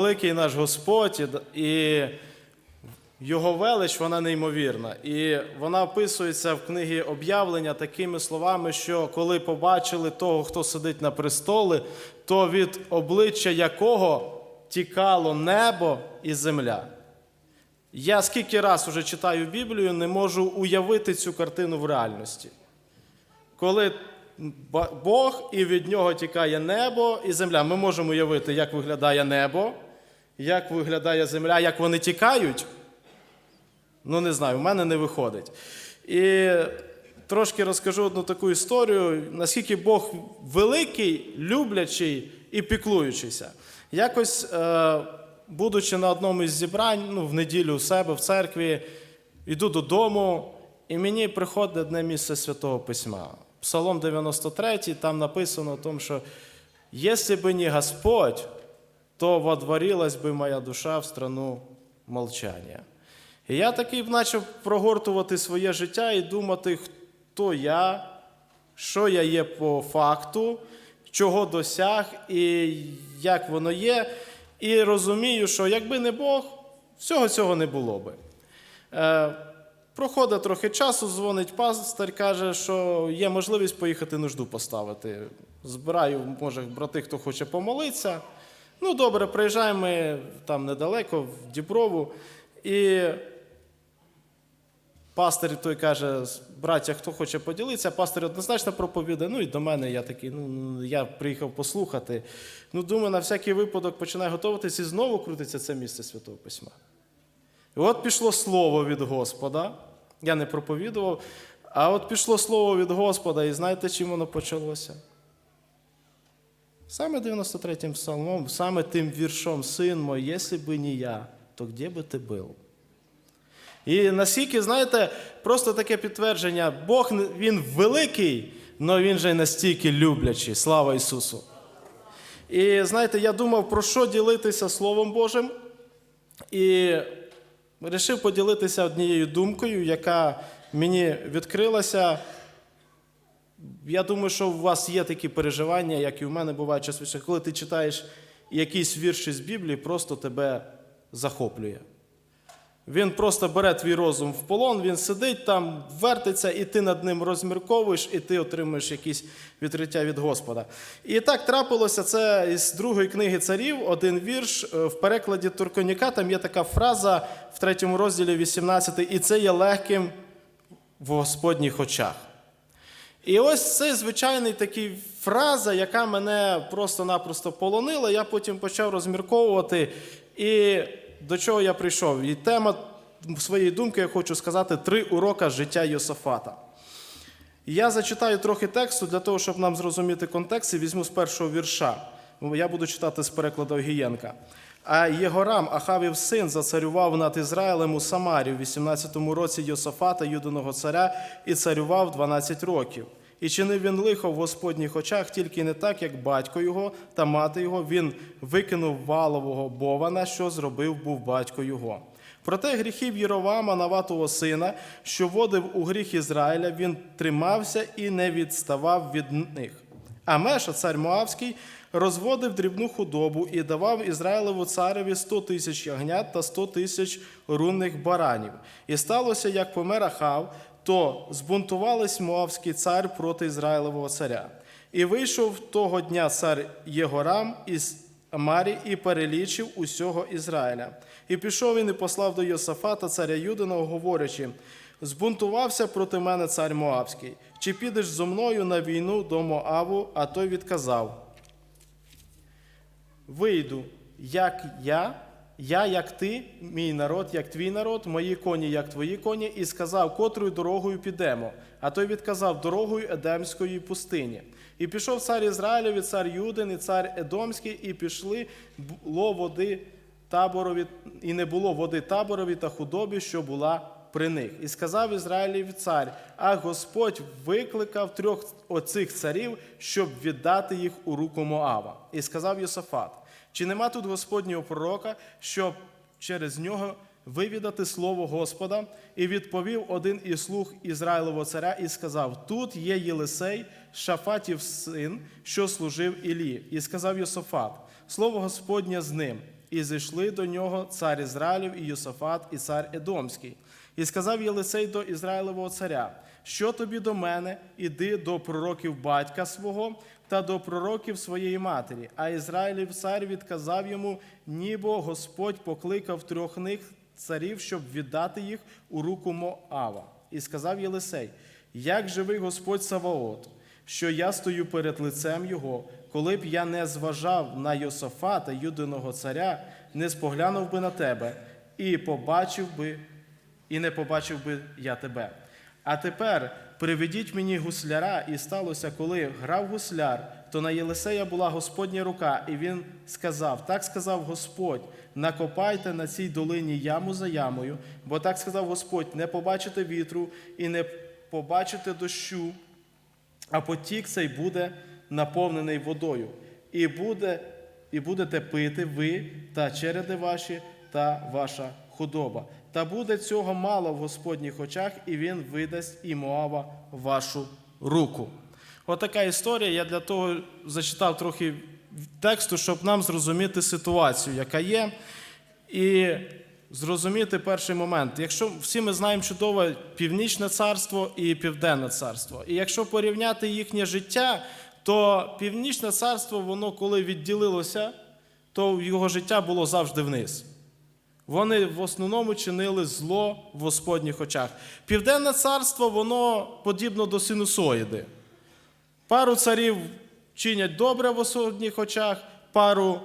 великий наш Господь і- його велич, вона неймовірна. І вона описується в книгі об'явлення такими словами, що коли побачили того, хто сидить на престолі, то від обличчя якого тікало небо і земля. Я скільки раз уже читаю Біблію, не можу уявити цю картину в реальності. Коли Бог і від нього тікає небо і земля. Ми можемо уявити, як виглядає небо, як виглядає земля, як вони тікають. Ну, не знаю, в мене не виходить. І трошки розкажу одну таку історію, наскільки Бог великий, люблячий і піклуючийся. Якось, е, будучи на одному із зібрань, ну, в неділю у себе в церкві, йду додому, і мені приходить одне місце Святого Письма. Псалом 93, там написано, о том, що «Если бы не Господь, то водворилась би моя душа в страну молчання. І я такий почав прогортувати своє життя і думати, хто я, що я є по факту, чого досяг і як воно є. І розумію, що якби не Бог, всього цього не було би. Е, проходить трохи часу, дзвонить пастор, каже, що є можливість поїхати нужду поставити. Збираю, може, брати, хто хоче помолитися. Ну, добре, приїжджаємо ми там недалеко, в Діброву. І пастор той каже: браття, хто хоче поділитися, пастор однозначно проповідає. Ну і до мене я такий, ну я приїхав послухати. Ну, думаю, на всякий випадок починаю готуватись і знову крутиться це місце Святого Письма. І от пішло слово від Господа. Я не проповідував, а от пішло слово від Господа, і знаєте, чим воно почалося? Саме 93-м псалмом, саме тим віршом, син мой, якщо би не я, то де би ти був? І наскільки, знаєте, просто таке підтвердження, Бог Він великий, але Він же й настільки люблячий. Слава Ісусу! І знаєте, я думав, про що ділитися Словом Божим. І вирішив поділитися однією думкою, яка мені відкрилася. Я думаю, що у вас є такі переживання, як і у мене буває частіше, коли ти читаєш якийсь вірш із Біблії, просто тебе захоплює. Він просто бере твій розум в полон, він сидить там, вертиться, і ти над ним розмірковуєш, і ти отримуєш якісь відкриття від Господа. І так трапилося це із другої книги царів, один вірш е, в перекладі Турконіка. Там є така фраза в третьому розділі 18, і це є легким в Господніх очах. І ось це звичайний такий фраза, яка мене просто-напросто полонила. Я потім почав розмірковувати. І до чого я прийшов? І тема своєї думки я хочу сказати три урока життя Йосафата. Я зачитаю трохи тексту для того, щоб нам зрозуміти контекст, і візьму з першого вірша. Я буду читати з перекладу Огієнка. А Єгорам, Ахавів син, зацарював над Ізраїлем у Самарі в 18-му році Йосафата, юдиного царя, і царював 12 років. І чинив він лихо в Господніх очах, тільки не так, як батько його та мати його. Він викинув валового Бована, що зробив був батько його. Проте гріхів Єровама, Наватого сина, що водив у гріх Ізраїля, він тримався і не відставав від них. А Меша, цар Моавський, розводив дрібну худобу і давав Ізраїлеву цареві 100 тисяч ягнят та 100 тисяч рунних баранів. І сталося, як помер Ахав, то збунтувались Моавський цар проти Ізраїлевого царя. І вийшов того дня цар Єгорам із Амарі і перелічив усього Ізраїля. І пішов він і послав до Йосафата, царя Юдиного, говорячи: збунтувався проти мене цар Моавський. Чи підеш зо мною на війну до Моаву? А той відказав: Вийду, як я, я, як ти, мій народ, як твій народ, мої коні, як твої коні, і сказав, котрою дорогою підемо. А той відказав дорогою Едемської пустині. І пішов цар Ізраїлеві, цар Юдин і цар Едомський, і пішли було води таборові, і не було води таборові та худобі, що була при них. І сказав Ізраїлів цар: а Господь викликав трьох оцих царів, щоб віддати їх у руку Моава. І сказав Йосафат: чи нема тут Господнього пророка, щоб через нього вивідати слово Господа? І відповів один із слуг Ізраїлового царя і сказав: Тут є Єлисей, Шафатів син, що служив Ілі. І сказав Йосафат: Слово Господнє з ним. І зійшли до нього цар Ізраїлів і Йосафат, і цар Едомський. І сказав Єлисей до Ізраїлевого царя: Що тобі до мене? Іди до пророків батька свого та до пророків своєї матері. А Ізраїлів цар відказав йому, нібо Господь покликав трьох них царів, щоб віддати їх у руку Моава. І сказав Єлисей: Як живий Господь Саваот, що я стою перед лицем його, коли б я не зважав на Йосафата, юдиного царя, не споглянув би на тебе, і побачив би, і не побачив би я тебе. А тепер приведіть мені гусляра, і сталося, коли грав гусляр, то на Єлисея була Господня рука, і він сказав: Так сказав Господь: накопайте на цій долині яму за ямою, бо так сказав Господь: не побачите вітру і не побачите дощу, а потік цей буде наповнений водою, і, буде, і будете пити ви та череди ваші та ваша худоба. Та буде цього мало в Господніх очах, і він видасть і Моава вашу руку. Отака історія. Я для того зачитав трохи тексту, щоб нам зрозуміти ситуацію, яка є. І зрозуміти перший момент. Якщо всі ми знаємо чудово Північне царство і Південне царство. І якщо порівняти їхнє життя, то Північне царство, воно коли відділилося, то його життя було завжди вниз. Вони в основному чинили зло в Господніх очах. Південне царство, воно подібно до синусоїди. Пару царів чинять добре в Господніх очах, пару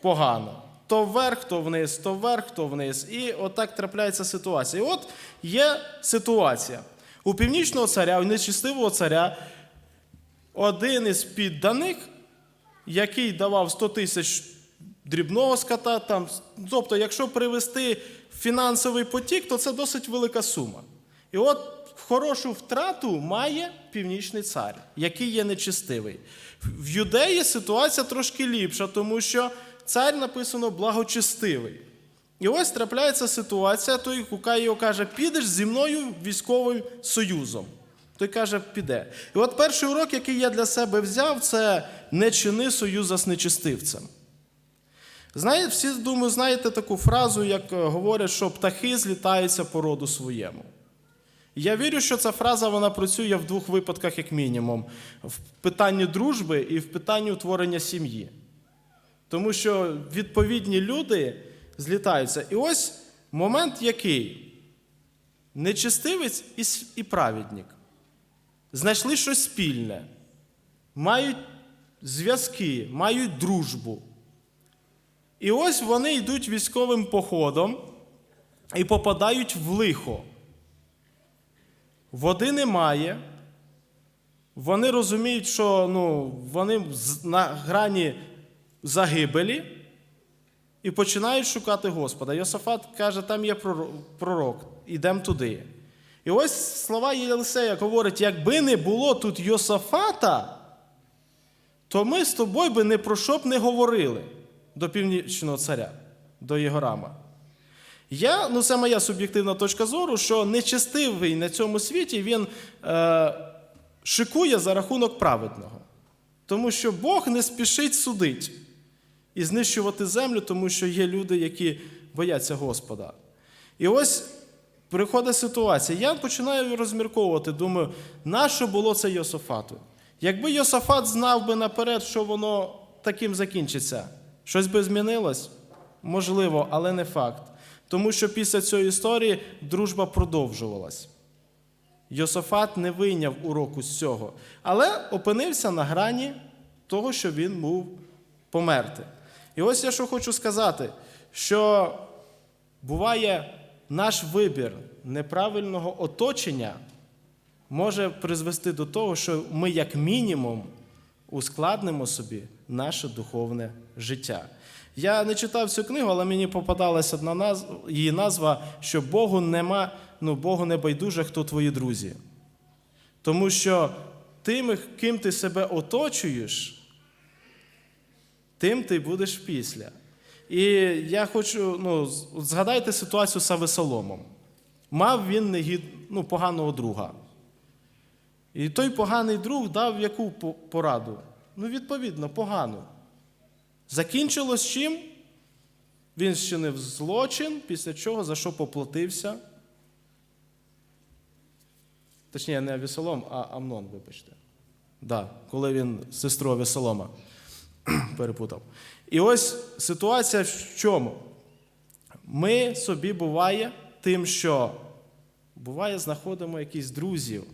погано. То вверх, то вниз, то вверх, то вниз. І отак трапляється ситуація. І от є ситуація. У північного царя, у нечистивого царя, один із підданих, який давав 100 тисяч дрібного скота, там, тобто, якщо привести фінансовий потік, то це досить велика сума. І от хорошу втрату має північний цар, який є нечистивий. В юдеї ситуація трошки ліпша, тому що цар написано благочестивий. І ось трапляється ситуація, той гукає його каже, підеш зі мною військовим союзом. Той каже, піде. І от перший урок, який я для себе взяв, це не чини союза з нечистивцем. Знаєте, всі, думаю, знаєте таку фразу, як е, говорять, що птахи злітаються по роду своєму. Я вірю, що ця фраза вона працює в двох випадках, як мінімум: в питанні дружби і в питанні утворення сім'ї. Тому що відповідні люди злітаються. І ось момент який? Нечистивець і праведник. Знайшли щось спільне, мають зв'язки, мають дружбу. І ось вони йдуть військовим походом і попадають в лихо. Води немає. Вони розуміють, що ну, вони на грані загибелі і починають шукати Господа. Йосафат каже, там є пророк, ідемо туди. І ось слова Єлисея говорить: якби не було тут Йосафата, то ми з тобою би не про що б не говорили до північного царя, до Єгорама. Я, ну це моя суб'єктивна точка зору, що нечестивий на цьому світі він е, шикує за рахунок праведного. Тому що Бог не спішить судити і знищувати землю, тому що є люди, які бояться Господа. І ось приходить ситуація. Я починаю розмірковувати, думаю, нащо було це Йосафату? Якби Йосафат знав би наперед, що воно таким закінчиться, щось би змінилось? Можливо, але не факт. Тому що після цієї історії дружба продовжувалась. Йосафат не вийняв уроку з цього, але опинився на грані того, що він мав померти. І ось я що хочу сказати, що буває наш вибір неправильного оточення може призвести до того, що ми, як мінімум, ускладнимо собі наше духовне життя. Я не читав цю книгу, але мені попадалася одна назва, її назва, що Богу нема, ну, Богу не байдуже, хто твої друзі. Тому що тим, ким ти себе оточуєш, тим ти будеш після. І я хочу, ну, згадайте ситуацію з Авесоломом. Мав він негід, ну, поганого друга. І той поганий друг дав яку пораду? Ну, відповідно, погану. Закінчилось чим? Він вчинив злочин, після чого за що поплатився. Точніше, не Авісолом, а Амнон, вибачте. Да, коли він сестру Авісолома перепутав. І ось ситуація в чому? Ми собі буває тим, що буває, знаходимо якісь друзів,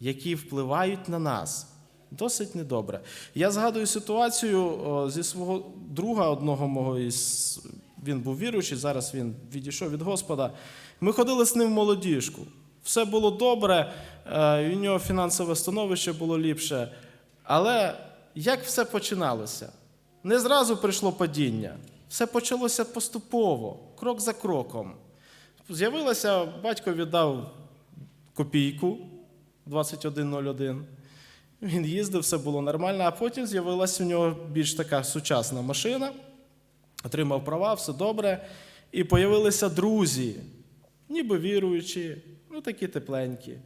які впливають на нас. Досить недобре. Я згадую ситуацію зі свого друга, одного мого із. Він був віруючий, зараз він відійшов від Господа. Ми ходили з ним в молодіжку. Все було добре, е, у нього фінансове становище було ліпше. Але як все починалося? Не зразу прийшло падіння. Все почалося поступово, крок за кроком. З'явилося, батько віддав копійку 2101. Він їздив, все було нормально, а потім з'явилася у нього більш така сучасна машина, отримав права, все добре. І появилися друзі, ніби віруючі, ну такі тепленькі.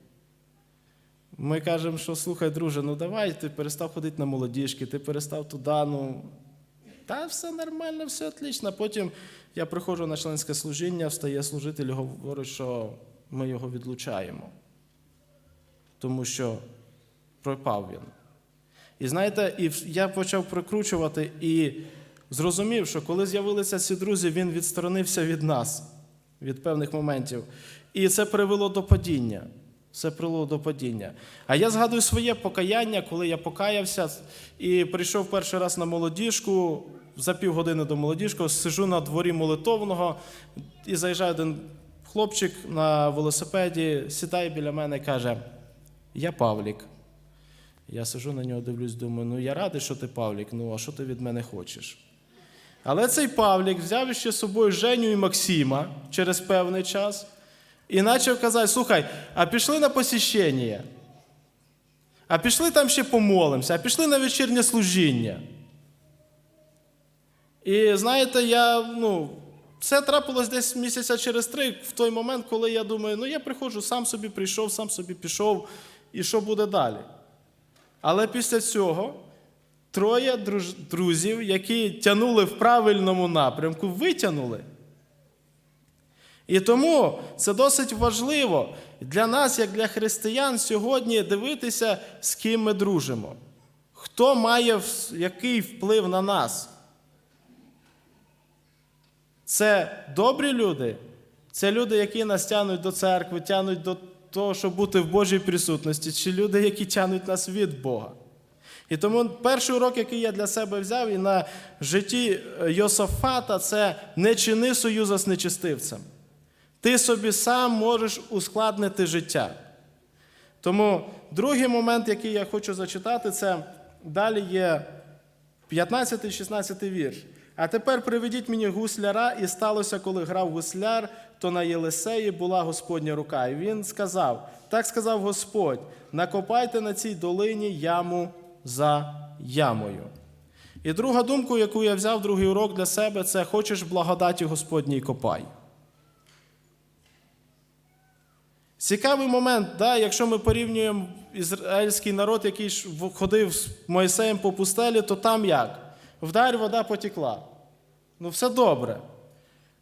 Ми кажемо, що слухай, друже, ну давай, ти перестав ходити на молодіжки, ти перестав туди, ну. Та все нормально, все отлично. Потім я приходжу на членське служіння, встає служитель говорить, що ми його відлучаємо. Тому що пропав він. І знаєте, і я почав прикручувати і зрозумів, що коли з'явилися ці друзі, він відсторонився від нас, від певних моментів. І це привело до падіння. Це привело до падіння. А я згадую своє покаяння, коли я покаявся і прийшов перший раз на молодіжку, за півгодини до молодіжку, сижу на дворі молитовного, і заїжджає один хлопчик на велосипеді, сідає біля мене і каже: Я Павлік. Я сижу на нього, дивлюсь, думаю, ну я радий, що ти Павлік, ну а що ти від мене хочеш? Але цей Павлік взяв ще з собою Женю і Максима через певний час і почав казати: слухай, а пішли на посіщення, а пішли там ще помолимося, а пішли на вечірнє служіння. І знаєте, я, ну, це трапилось десь місяця через три, в той момент, коли я думаю, ну я приходжу, сам собі прийшов, сам собі пішов, і що буде далі? Але після цього троє друзів, які тянули в правильному напрямку, витягнули. І тому це досить важливо для нас, як для християн, сьогодні дивитися, з ким ми дружимо. Хто має який вплив на нас? Це добрі люди, це люди, які нас тянуть до церкви, тянуть до того, щоб бути в Божій присутності, чи люди, які тянуть нас від Бога. І тому перший урок, який я для себе взяв, і на житті е, Йосафата, це не чини союзу з нечистивцем. Ти собі сам можеш ускладнити життя. Тому другий момент, який я хочу зачитати, це далі є 15-16 вірш. А тепер приведіть мені гусляра, і сталося, коли грав гусляр, то на Єлисеї була Господня рука. І він сказав: так сказав Господь: накопайте на цій долині яму за ямою. І друга думка, яку я взяв, другий урок для себе, це хочеш благодаті Господній копай. Цікавий момент, да, якщо ми порівнюємо ізраїльський народ, який ходив з Моїсеєм по пустелі, то там як? Вдарь, вода потекла. Ну, все добре.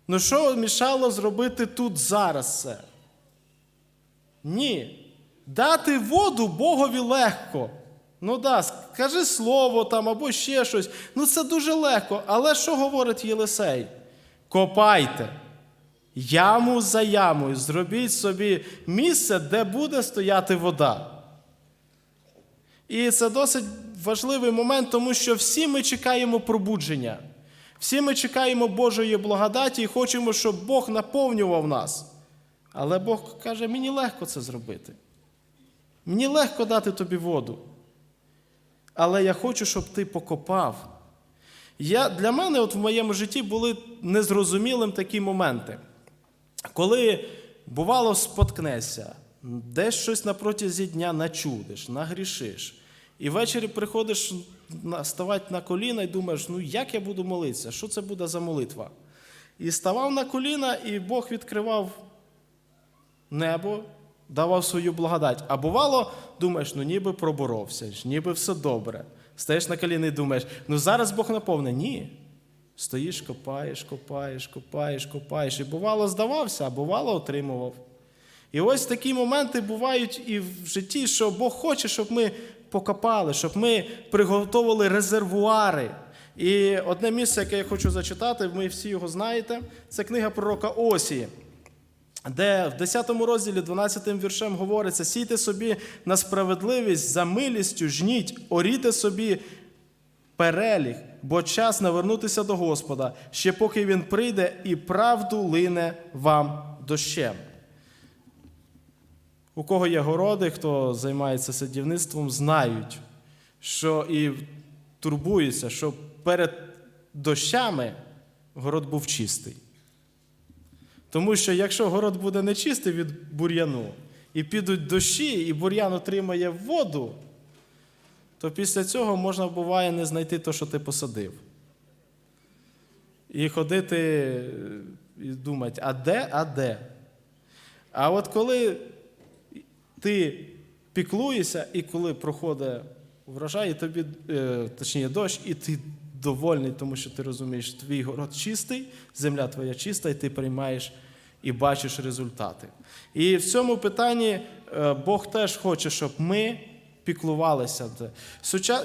Ну що мішало зробити тут зараз це? Ні. Дати воду Богові легко. Ну да, скажи слово там або ще щось. Ну це дуже легко. Але що говорить Єлисей? Копайте. Яму за ямою, зробіть собі місце, де буде стояти вода. І це досить важливий момент, тому що всі ми чекаємо пробудження. Всі ми чекаємо Божої благодаті і хочемо, щоб Бог наповнював нас. Але Бог каже, мені легко це зробити. Мені легко дати тобі воду. Але я хочу, щоб ти покопав. Я, Для мене от в моєму житті були незрозумілим такі моменти. Коли бувало споткнешся, десь щось на протязі дня начудиш, нагрішиш. І ввечері приходиш ставати на коліна і думаєш, ну як я буду молитися? Що це буде за молитва? І ставав на коліна, і Бог відкривав небо, давав свою благодать. А бувало, думаєш, ну ніби проборовся, ніби все добре. Стаєш на коліна і думаєш, ну зараз Бог наповне. Ні. Стоїш, копаєш, копаєш, копаєш, копаєш. І бувало здавався, а бувало отримував. І ось такі моменти бувають і в житті, що Бог хоче, щоб ми покопали, щоб ми приготували резервуари. І одне місце, яке я хочу зачитати, ви всі його знаєте, це книга пророка Осії, де в 10 розділі 12 віршем говориться: сійте собі на справедливість за милістю, жніть, оріте собі переліг, бо час навернутися до Господа, ще поки він прийде і правду лине вам дощем. У кого є городи, хто займається садівництвом, знають, що і турбуються, що перед дощами город був чистий. Тому що якщо город буде нечистий від бур'яну, і підуть дощі, і бур'ян отримає воду, то після цього можна буває не знайти те, що ти посадив. І ходити е, і думати, а де, а де? А от коли ти піклуєшся, і коли проходить врожай, і тобі, е, точніше, дощ, і ти довольний, тому що ти розумієш, твій город чистий, земля твоя чиста, і ти приймаєш і бачиш результати. І в цьому питанні е, Бог теж хоче, щоб ми піклувалися.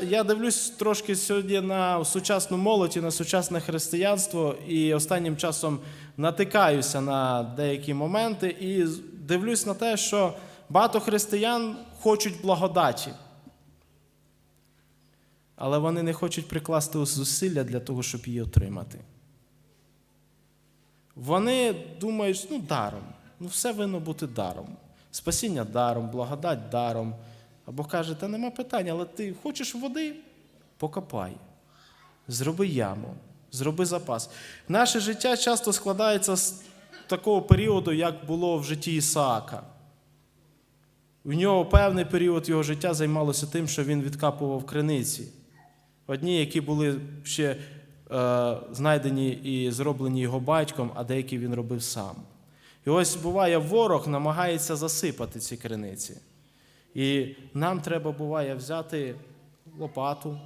Я дивлюсь трошки сьогодні на сучасну молодь і на сучасне християнство, і останнім часом натикаюся на деякі моменти і дивлюсь на те, що багато християн хочуть благодаті. Але вони не хочуть прикласти зусилля для того, щоб її отримати. Вони думають, ну, даром, ну все винно бути даром. Спасіння даром, благодать даром. Або каже, та нема питань, але ти хочеш води? Покопай. Зроби яму, зроби запас. Наше життя часто складається з такого періоду, як було в житті Ісаака. У нього певний період його життя займалося тим, що він відкапував криниці. Одні, які були ще е, знайдені і зроблені його батьком, а деякі він робив сам. І ось буває, ворог намагається засипати ці криниці. І нам треба буває взяти лопату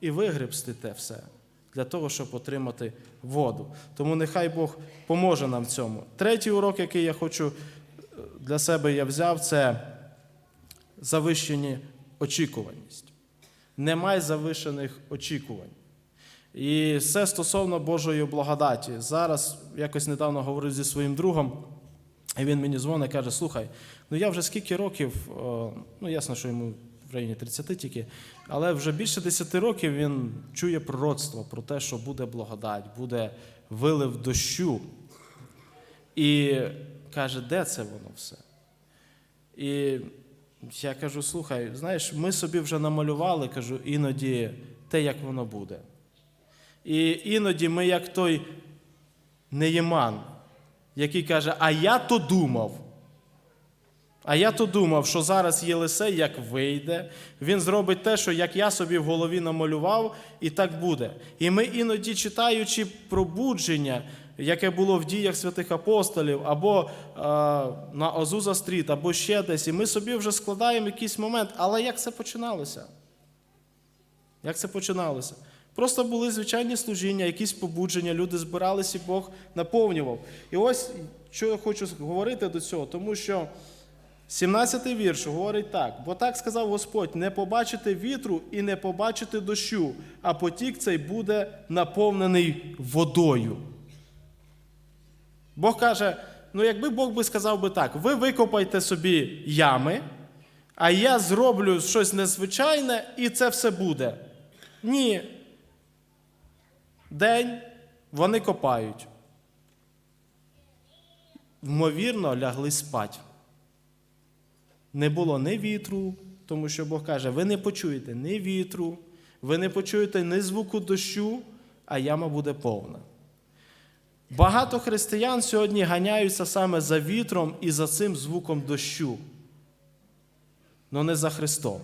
і вигребсти те все для того, щоб отримати воду. Тому нехай Бог поможе нам в цьому. Третій урок, який я хочу для себе я взяв, це завищені очікуваність. Немає завищених очікувань. І все стосовно Божої благодаті. Зараз якось недавно говорив зі своїм другом, і він мені дзвонить і каже: слухай, ну я вже скільки років, ну ясно, що йому в районі 30 тільки, але вже більше 10 років він чує пророцтво про те, що буде благодать, буде вилив дощу. І каже, де це воно все? І я кажу: слухай, знаєш, ми собі вже намалювали, кажу, іноді те, як воно буде. І іноді ми, як той неєман, який каже, а я то думав. А я то думав, що зараз Єлисей як вийде, він зробить те, що як я собі в голові намалював, і так буде. І ми іноді, читаючи пробудження, яке було в діях святих апостолів, або е, на Озуза Стріт, або ще десь, і ми собі вже складаємо якийсь момент. Але як це починалося? Як це починалося? Просто були звичайні служіння, якісь побудження, люди збиралися, і Бог наповнював. І ось що я хочу говорити до цього, тому що 17-й вірш говорить так: бо так сказав Господь: не побачити вітру і не побачити дощу, а потік цей буде наповнений водою. Бог каже: ну, якби Бог би сказав би так, ви викопайте собі ями, а я зроблю щось незвичайне, і це все буде. Ні. День вони копають. Ймовірно, лягли спать. Не було ні вітру, тому що Бог каже, ви не почуєте ні вітру, ви не почуєте ні звуку дощу, а яма буде повна. Багато християн сьогодні ганяються саме за вітром і за цим звуком дощу, але не за Христом.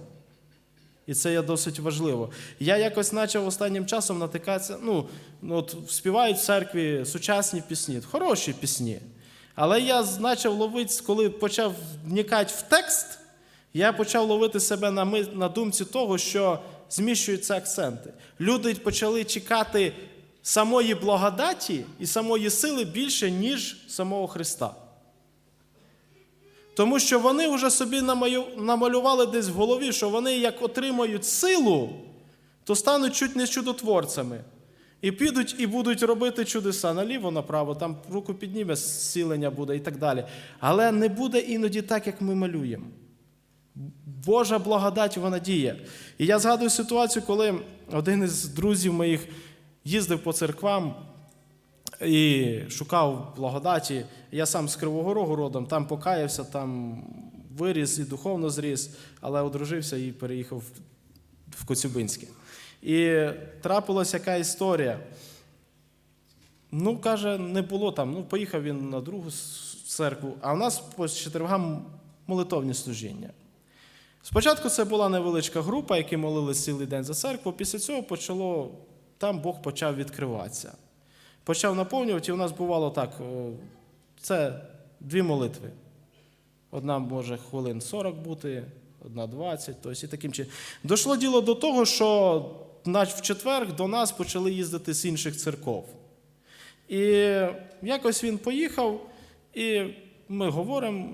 І це є досить важливо. Я якось почав останнім часом натикатися. Ну, от співають в церкві сучасні пісні, хороші пісні. Але я почав ловити, коли почав вникати в текст, я почав ловити себе на на думці того, що зміщуються акценти. Люди почали чекати самої благодаті і самої сили більше, ніж самого Христа. Тому що вони вже собі намалювали десь в голові, що вони як отримають силу, то стануть чуть не чудотворцями. І підуть і будуть робити чудеса наліво, направо, там руку підніме, зцілення буде і так далі. Але не буде іноді так, як ми малюємо. Божа благодать вона діє. І я згадую ситуацію, коли один із друзів моїх їздив по церквам і шукав благодаті. Я сам з Кривого Рогу родом, там покаявся, там виріс і духовно зріс, але одружився і переїхав в Коцюбинське. І трапилася яка історія. Ну, каже, не було там. Ну, поїхав він на другу церкву, а в нас по четвергам молитовні служіння. Спочатку це була невеличка група, які молились цілий день за церкву. Після цього почало, там Бог почав відкриватися. Почав наповнювати, і у нас бувало так: це дві молитви. Одна може хвилин 40 бути, одна 20, тобто і таким чином. Дошло діло до того, що в четвер до нас почали їздити з інших церков. І якось він поїхав, і ми говоримо.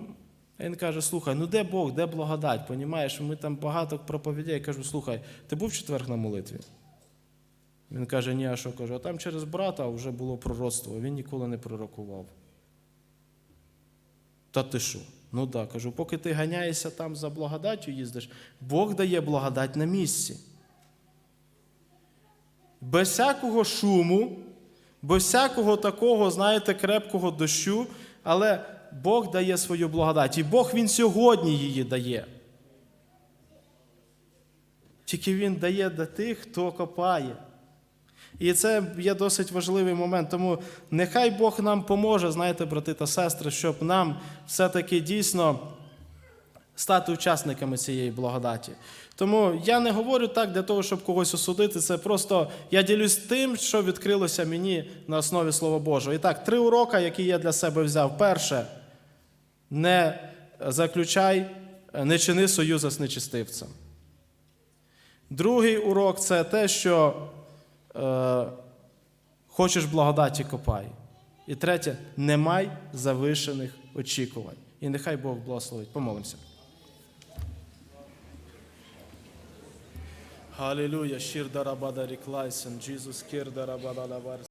Він каже: слухай, ну де Бог, де благодать? Понімаєш, ми там багато проповідей. Я кажу, слухай, ти був в четвер на молитві? Він каже, ні, а що кажу, а там через брата вже було пророцтво, він ніколи не пророкував. Та ти що? Ну так, кажу, поки ти ганяєшся там за благодаттю їздиш, Бог дає благодать на місці. Без всякого шуму, без всякого такого, знаєте, крепкого дощу, але Бог дає свою благодать. І Бог Він сьогодні її дає. Тільки Він дає до тих, хто копає. І це є досить важливий момент. Тому нехай Бог нам поможе, знаєте, брати та сестри, щоб нам все-таки дійсно стати учасниками цієї благодаті. Тому я не говорю так для того, щоб когось осудити. Це просто я ділюсь тим, що відкрилося мені на основі Слова Божого. І так, три уроки, які я для себе взяв. Перше, не заключай, не чини союзу з нечистивцем. Другий урок це те, що хочеш благодаті копай. І третє, не май завишених очікувань. І нехай Бог благословить. Помолимося. Hallelujah. Shir darabada. Jesus kir darabada lavar.